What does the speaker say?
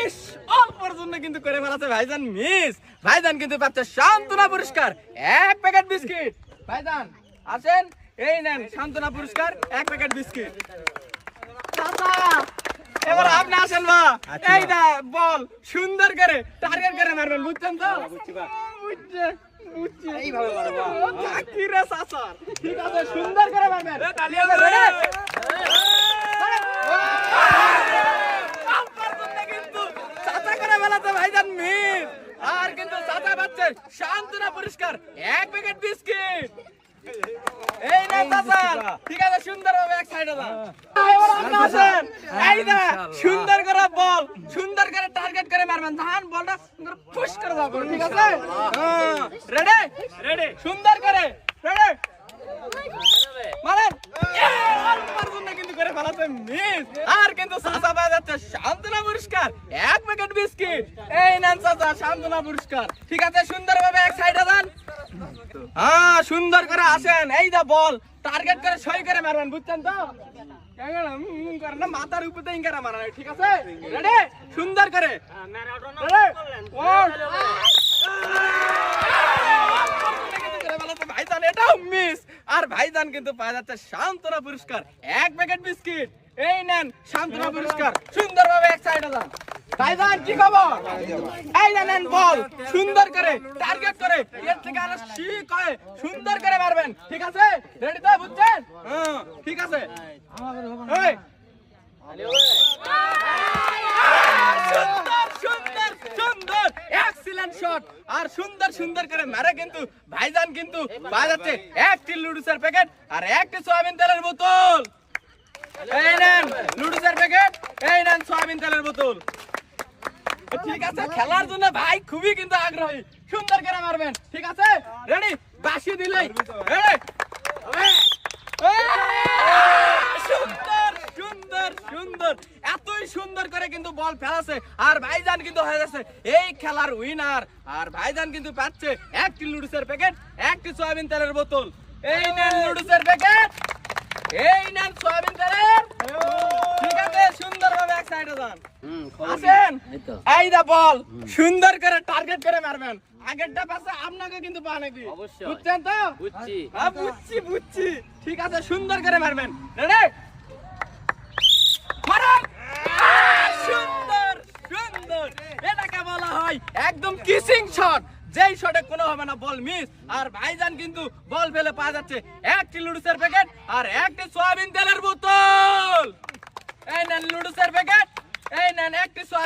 ইস অল্পর জন্য কিন্তু করে ফেলাছে ভাইজান মিস। ভাইজান কিন্তু পাচ্ছে সান্ত্বনা পুরস্কার। এক প্যাকেট বিস্কিট। ভাইজান আসেন এই নেন সান্ত্বনা পুরস্কার এক প্যাকেট বিস্কিট। এবার আপনি আসেন মা এই দা বল সুন্দর করে টার্গেট করে মারবেন বুঝছেন তো? বুঝছে বুঝছে এইভাবে মারবা কি রে চাচা ঠিক আছে সুন্দর করে মারবেন। হবে কিন্তু চাচা করে বেলাতে ভাইজান মিস আর কিন্তু চাচা পাচ্ছে শান্তনা পুরস্কার এক প্যাকেট বিস্কিট এই না চাচা ঠিক আছে সুন্দর ভাবে এক সাইডে দাও আসেন। এই না সুন্দর করে বল সুন্দর করে টার্গেট করে মারবেন। ধান বলটা পুশ করে দাও ঠিক আছে? রেডি রেডি সুন্দর করে রেডি আর কিন্তু চাচা পাওয়া যাচ্ছে শান্তনা পুরস্কার। এক প্যাকেট বিস্কিট এই নেন ঠিক আছে সুন্দর ভাবে এক সাইডে দেন। হ্যাঁ সুন্দর করে আসেন। এই দা বল টার্গেট করে সই করে মারবেন, বুঝছেন তো? না মাথার উপরে ইঙ্গারা মারা ঠিক আছে? রেডি সুন্দর করে। ভাই ভাইজান কিন্তু পাওয়া যাচ্ছে শান্তনা পুরস্কার। এক প্যাকেট বিস্কিট। এই নেন শান্তনা পুরস্কার। এক সাইডে যান। সুন্দর করে টার্গেট করে। এর সুন্দর করে মারবেন। ঠিক আছে? রেডি বুঝছেন? হ্যাঁ ঠিক আছে সুন্দর সুন্দর সুন্দর শট আর সুন্দর সুন্দর করে মারে কিন্তু, ভাইজান কিন্তু যাচ্ছে একটি লুডুসের প্যাকেট আর একটি সয়াবিন তেলের বোতল। এই নেন লুডুসের প্যাকেট এই নেন, সয়াবিন তেলের বোতল। ঠিক আছে, খেলার জন্য ভাই খুবই কিন্তু আগ্রহী। সুন্দর করে মারবেন। ঠিক আছে? রেডি বাসি দিলেই রেডি সুন্দর সুন্দর সুন্দর এতই সুন্দর করে কিন্তু বল ফেলাছে আর ভাইজান কিন্তু হয়ে যাচ্ছে এই খেলার উইনার আর ভাইজান কিন্তু পাচ্ছে একটি লুডুসের প্যাকেট একটি সয়াবিন তেলের বোতল। এই নেন লুডুসের প্যাকেট এই নেন সয়াবিন তেলের। ঠিক আছে সুন্দরভাবে এক সাইডে যান। আসেন? এই দা বল সুন্দর করে টার্গেট করে মারবেন। আগেরটা পাশে আপনাকে কিন্তু পা নাকি। বুঝছেন তো? বুঝছি। হ্যাঁ বুঝছি বুঝছি। ঠিক আছে সুন্দর করে মারবেন। রেডি মারেন আহ, সুন্দর সুন্দর এটাকে বলা হয় একদম কিসিং শট? যেই শটে কোনো হবে না, বল মিস। আর ভাইজান কিন্তু বল ফেলে পাওয়া যাচ্ছে। একটি লুডুসের প্যাকেট আর একটি সয়াবিন তেলের বোতল। এই নেন লুডুসের প্যাকেট এই নেন একটি সয়াবিন